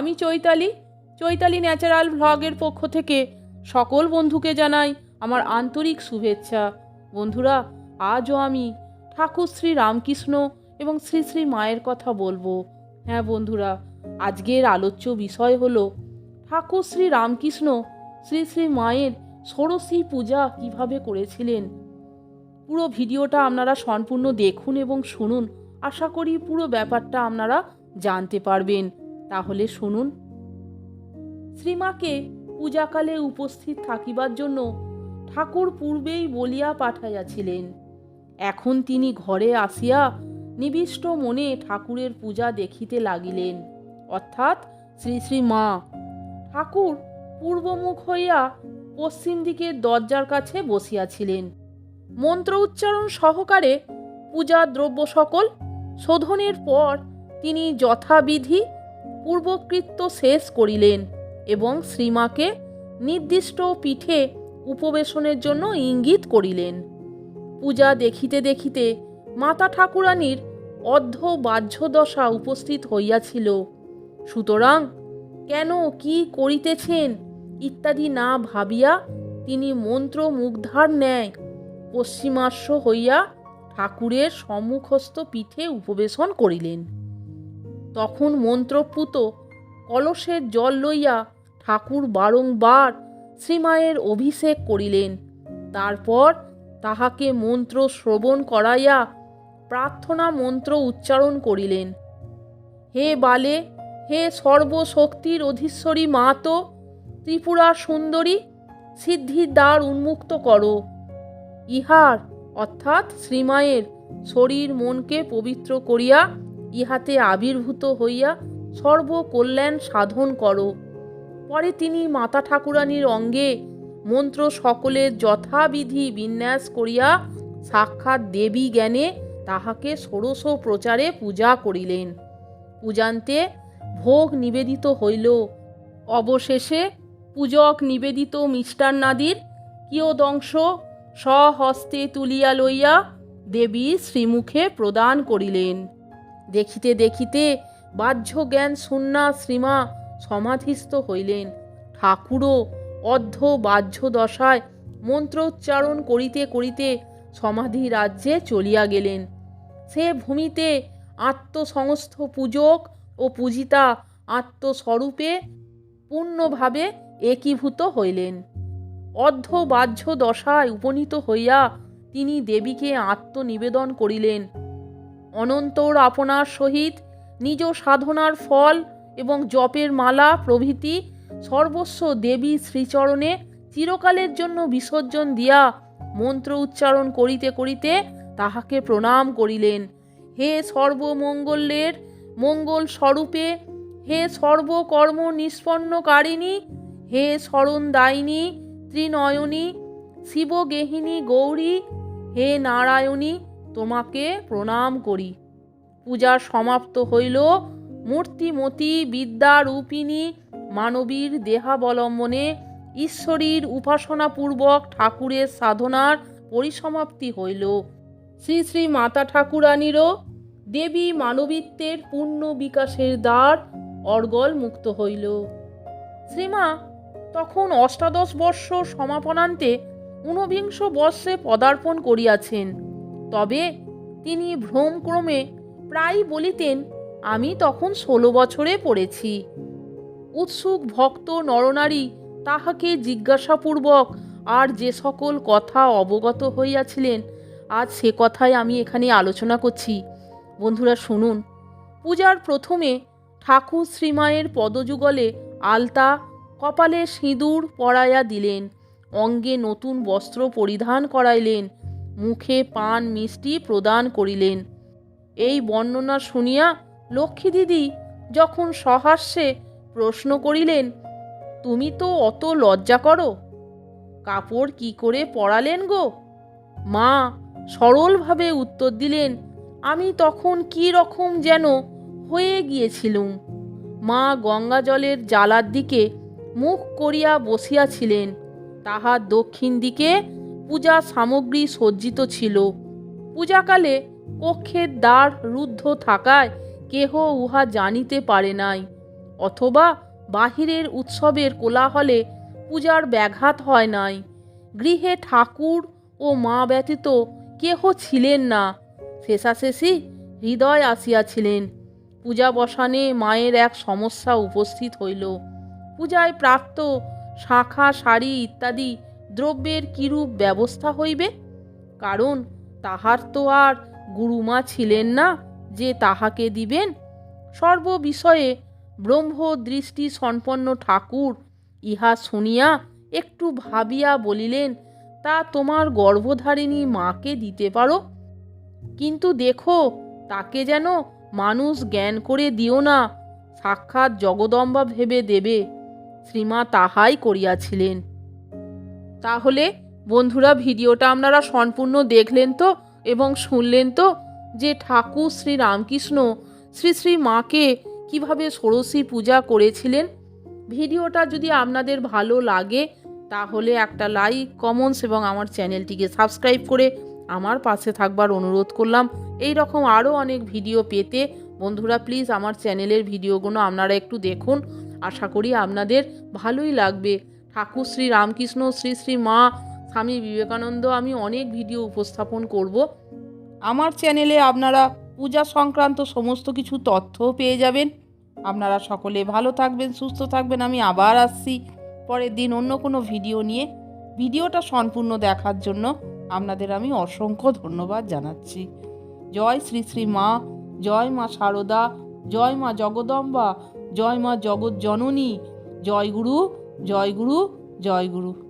আমি চৈতালি। চৈতালি ন্যাচারাল ভ্লগের পক্ষ থেকে সকল বন্ধুকে জানাই আমার আন্তরিক শুভেচ্ছা। বন্ধুরা, আজও আমি ঠাকুর শ্রী রামকৃষ্ণ এবং শ্রী শ্রী মায়ের কথা বলব। হ্যাঁ বন্ধুরা, আজকের আলোচ্য বিষয় হল ঠাকুর শ্রী রামকৃষ্ণ শ্রী শ্রী মায়ের ষোড়শী পূজা কীভাবে করেছিলেন। পুরো ভিডিওটা আপনারা সম্পূর্ণ দেখুন এবং শুনুন। আশা করি পুরো ব্যাপারটা আপনারা জানতে পারবেন। তাহলে শুনুন। শ্রীমাকে পূজাকালে উপস্থিত থাকিবার জন্য ঠাকুর পূর্বেই বলিয়া পাঠাইয়াছিলেন। এখন তিনি ঘরে আসিয়া নিবিষ্ট মনে ঠাকুরের পূজা দেখিতে লাগিলেন। অর্থাৎ শ্রী শ্রী মা, ঠাকুর পূর্বমুখ হইয়া পশ্চিম দিকের দরজার কাছে বসিয়াছিলেন। মন্ত্র উচ্চারণ সহকারে পূজার দ্রব্য সকল শোধনের পর তিনি যথাবিধি পূর্বকৃত্য শেষ করিলেন এবং শ্রীমাকে নির্দিষ্ট পিঠে উপবেশনের জন্য ইঙ্গিত করিলেন। পূজা দেখিতে দেখিতে মাতা ঠাকুরানীর অর্ধ বাহ্য দশা উপস্থিত হইয়াছিল। সুতরাং কেন কি করিতেছেন ইত্যাদি না ভাবিয়া তিনি মন্ত্র মুগ্ধার ন্যায় পশ্চিমাস্য হইয়া ঠাকুরের সম্মুখস্থ পিঠে উপবেশন করিলেন। তখন মন্ত্রপুত কলসের জল লইয়া ঠাকুর বারংবার শ্রীমায়ের অভিষেক করিলেন। তারপর তাহাকে মন্ত্র শ্রবণ করাইয়া প্রার্থনা মন্ত্র উচ্চারণ করিলেন। হে বালে, হে সর্বশক্তির অধীশ্বরী মাতো ত্রিপুরা সুন্দরী, সিদ্ধির দ্বার উন্মুক্ত করো। ইহার অর্থাৎ শ্রীমায়ের শরীর মনকে পবিত্র করিয়া ইহাতে আবির্ভূত হইয়া সর্বকল্যাণ সাধন করো। পরে তিনি মাতা ঠাকুরানীর অঙ্গে মন্ত্র সকলের যথাবিধি বিন্যাস করিয়া সাক্ষাৎ দেবী জ্ঞানে তাহাকে ষোড়শ প্রচারে পূজা করিলেন। পূজান্তে ভোগ নিবেদিত হইল। অবশেষে পূজক নিবেদিত মিষ্টান্নাদির কিয়দংশ স্বহস্তে তুলিয়া লইয়া দেবী শ্রীমুখে প্রদান করিলেন। দেখিতে দেখিতে বাহ্য জ্ঞান শূন্যা শ্রীমা সমাধিস্থ হইলেন। ঠাকুরও অর্ধ বাহ্য দশায় মন্ত্রোচ্চারণ করিতে করিতে সমাধি রাজ্যে চলিয়া গেলেন। সে ভূমিতে আত্মসমস্ত পূজক ও পূজিতা আত্মস্বরূপে পূর্ণভাবে একীভূত হইলেন। অর্ধ বাহ্য দশায় উপনীত হইয়া তিনি দেবীকে আত্মনিবেদন করিলেন। অনন্তর আপনার সহিত নিজ সাধনার ফল এবং জপের মালা প্রভৃতি সর্বস্ব দেবী শ্রীচরণে চিরকালের জন্য বিসর্জন দিয়া মন্ত্র উচ্চারণ করিতে করিতে তাহাকে প্রণাম করিলেন। হে সর্বমঙ্গলের মঙ্গল স্বরূপে, হে সর্বকর্ম নিষ্পন্নকারিণী হে শরণদায়িনী ত্রিনয়নী, শিবগেহিনী গৌরী, হে নারায়ণী তোমাকে প্রণাম করি। পূজা সমাপ্ত হইল। মূর্তিমতী বিদ্যারূপিণী মানবীর দেহাবলম্বনে ঈশ্বরীর উপাসনাপূর্বক ঠাকুরের সাধনার পরিসমাপ্তি হইল। শ্রী শ্রী মাতা ঠাকুরানীরও দেবী মানবীত্বের পূর্ণ বিকাশের দ্বার অর্গল মুক্ত হইল। শ্রীমা, তখন অষ্টাদশ বর্ষ সমাপনান্তে ঊনবিংশ বর্ষে পদার্পণ করিয়াছেন। তবে তিনি ভ্রমক্রমে প্রায় বলিতেন, আমি তখন ষোলো বছরে পড়েছি। উৎসুক ভক্ত নরনারী তাহাকে জিজ্ঞাসাপূর্বক আর যে সকল কথা অবগত হইয়াছিলেন, আজ সে কথাই আমি এখানে আলোচনা করছি। বন্ধুরা, শুনুন। পূজার প্রথমে ঠাকুর শ্রীমায়ের পদযুগলে আলতা, কপালে সিঁদুর পরাইয়া দিলেন, অঙ্গে নতুন বস্ত্র পরিধান করাইলেন মুখে পান মিষ্টি প্রদান করিলেন। এই বর্ণনা শুনিয়া লক্ষ্মী দিদি যখন সহাস্যে প্রশ্ন করিলেন, তুমি তো অত লজ্জা করো? কাপড় কি করে পরালেন গো? মা সরলভাবে উত্তর দিলেন, আমি তখন কি রকম যেন হয়ে গিয়েছিলুম। মা গঙ্গা জলের জ্বালার দিকে মুখ করিয়া বসিয়াছিলেন, তাহার দক্ষিণ দিকে পূজা সামগ্রী সজ্জিত ছিল। পূজাকালে কক্ষের দ্বার রুদ্ধ থাকায় কেহ উহা জানিতে পারে নাই, অথবা বাহিরের উৎসবের কোলাহলে পূজার ব্যাঘাত হয় নাই। গৃহে ঠাকুর ও মা ব্যতীত কেহ ছিলেন না। শেষাশেষি হৃদয় আসিয়াছিলেন। পূজা বসানে মায়ের এক সমস্যা উপস্থিত হইল। পূজায় প্রাপ্ত শাঁখা, শাড়ি ইত্যাদি দ্রব্যের কিরূপ ব্যবস্থা হইবে? কারণ তাহার তো আর গুরুমা ছিলেন না যে তাহাকে দিবেন। সর্ববিষয়ে ব্রহ্ম দৃষ্টি সম্পন্ন ঠাকুর ইহা শুনিয়া একটু ভাবিয়া বলিলেন, তা তোমার গর্ভধারিণী মাকে দিতে পারো? কিন্তু দেখো, তাকে যেন মানুষ জ্ঞান করে দিও না, সাক্ষাৎ জগদম্বা ভেবে দেবে। শ্রীমা তাহাই করিয়াছিলেন। তাহলে বন্ধুরা ভিডিওটা আপনারা সম্পূর্ণ দেখলেন তো এবং শুনলেন তো যে ঠাকুর শ্রী রামকৃষ্ণ শ্রী শ্রী মাকে কীভাবে ষোড়শী পূজা করেছিলেন। ভিডিওটা যদি আপনাদের ভালো লাগে, তাহলে একটা লাইক কমেন্টস এবং আমার চ্যানেলটিকে সাবস্ক্রাইব করে আমার পাশে থাকবার অনুরোধ করলাম। এই রকম আরও অনেক ভিডিও পেতে বন্ধুরা প্লিজ আমার চ্যানেলের ভিডিওগুলো আপনারা একটু দেখুন। আশা করি আপনাদের ভালোই লাগবে। ঠাকুর, শ্রী রামকৃষ্ণ, শ্রী শ্রী মা, স্বামী বিবেকানন্দ, আমি অনেক ভিডিও উপস্থাপন করব। আমার চ্যানেলে আপনারা পূজা সংক্রান্ত সমস্ত কিছু তথ্যও পেয়ে যাবেন। আপনারা সকলে ভালো থাকবেন, সুস্থ থাকবেন। আমি আবার আসছি পরের দিন অন্য কোনো ভিডিও নিয়ে। ভিডিওটা সম্পূর্ণ দেখার জন্য আপনাদের আমি অসংখ্য ধন্যবাদ জানাচ্ছি। জয় শ্রী শ্রী মা, জয় মা শারদা জয় মা জগদম্বা, জয় মা জগৎ জননী জয় গুরু জয় গুরু জয় গুরু।